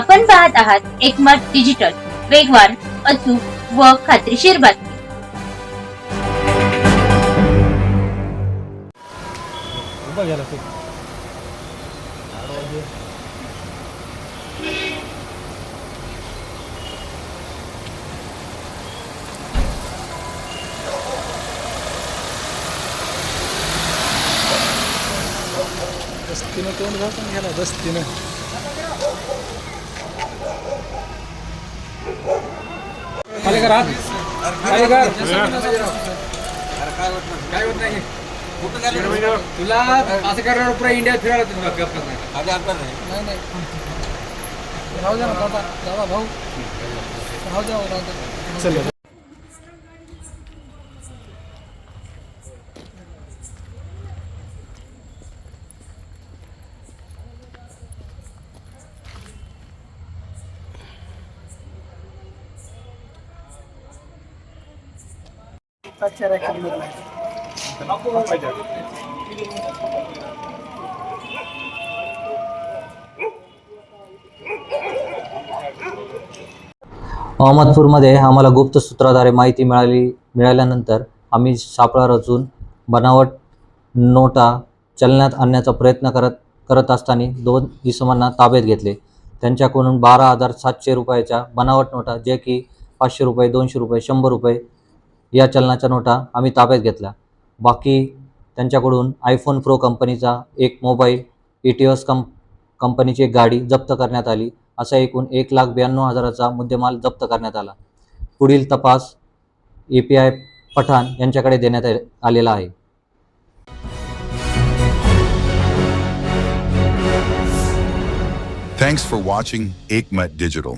आपण पाहत आहात एकमत डिजिटल वेगवान अचूक व खात्रीशीर बातमी. उभा दस्तीनं तोंड घासून घ्यायला दस्तीनं कर हात कर काय होत नाही तुला असं करणार पुरा इंडिया फिरायला तुला गप्प नाही. नाही नाही. राहू द्या ना दादा दादा भाऊ. राहू द्या राहू द्या चल अहमदपूरमध्ये आम्हाला गुप्त सूत्राद्वारे माहिती मिळाली मिळाल्यानंतर आम्ही सापळा रचून बनावट नोटा चलनात आणण्याचा प्रयत्न करत करत असताना दोन इसमांना ताब्यात घेतले. त्यांच्याकडून बारा हजार सातशे रुपयाच्या बनावट नोटा जे की पाचशे रुपये दोनशे रुपये शंभर रुपये या चलनाच्या नोटा आम्ही ताब्यात घेतल्या. बाकी त्यांच्याकडून आयफोन प्रो कंपनीचा एक मोबाईल ई टी एस कंप कंपनीची एक गाडी जप्त करण्यात आली. असा एकूण एक लाख ब्याण्णव हजाराचा मुद्देमाल जप्त करण्यात आला. पुढील तपास ए पी आय पठाण यांच्याकडे देण्यात आलेला आहे. Thanks for watching Aikmat digital